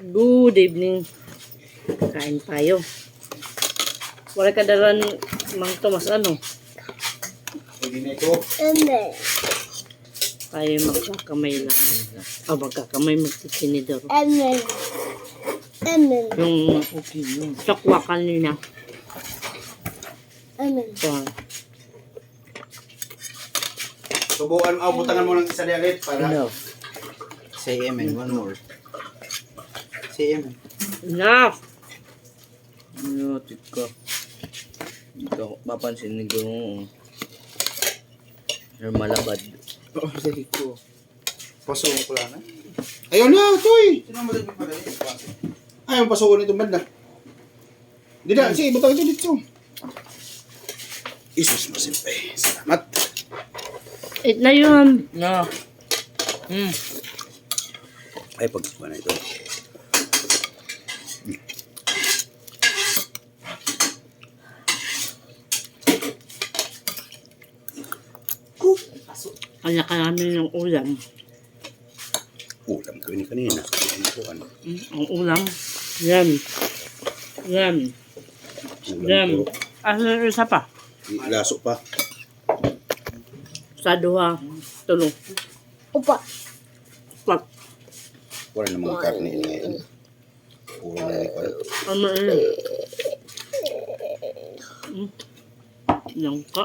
Good evening. Kain tayo. Wala ka dalan mang Tomas ano? Pwede na ito. Amen. Tayo magkakamay lang. O magkakamay magtitinidor. Amen. Amen. Yung Okay yun. sakwa kanina. Amen. So, Subukan, oh, butangan mo ng isa dialit para... enough. Say amen, one more. Say amen. Enough! Notit ko. Dito, mapansin ni Gulong. Yung malabad. Oo, oh, sige ko. Pasukan ko lang, eh. Ayaw na, Toy! Sino mo dagdag pa rin? Ayaw pasukan itong banda. Di na, sige, butang ito dito. Isus mo simpe. Salamat. Eat na yun. No. Hmm. Ay, pagkuha na ito. Kanya ka namin yung ulam. Ulam ko yun kanina. Ano ko, ano? Mm, Ang ulam. Yan. Yan. Yan. Ulam ko. Ano yung isa pa? Laso pa. Sa duha. Tulo. Upa. Pat. Wala namang karne ngayon. Puro na rin pala. Ano yun? Mm. Yan ka.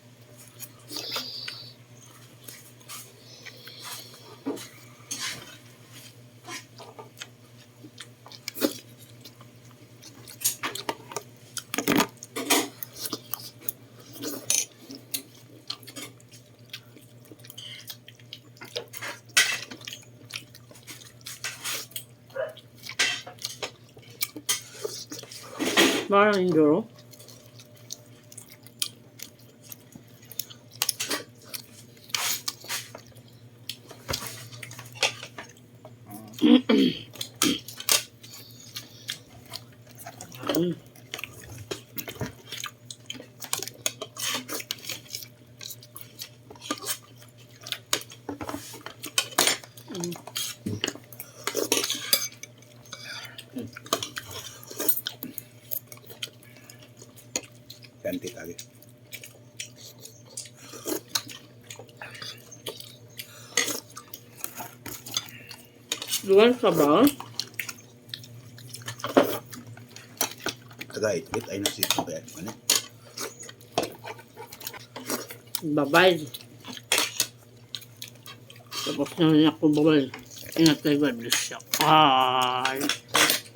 나랑 인교로 음. 음. Ganti tagi. Luwan ka ba? Taga ito. Ay nasi ito. Kaya ano? Bye-bye. Tapos na rin ako babay. Ingat kayo, God bless you. Bye.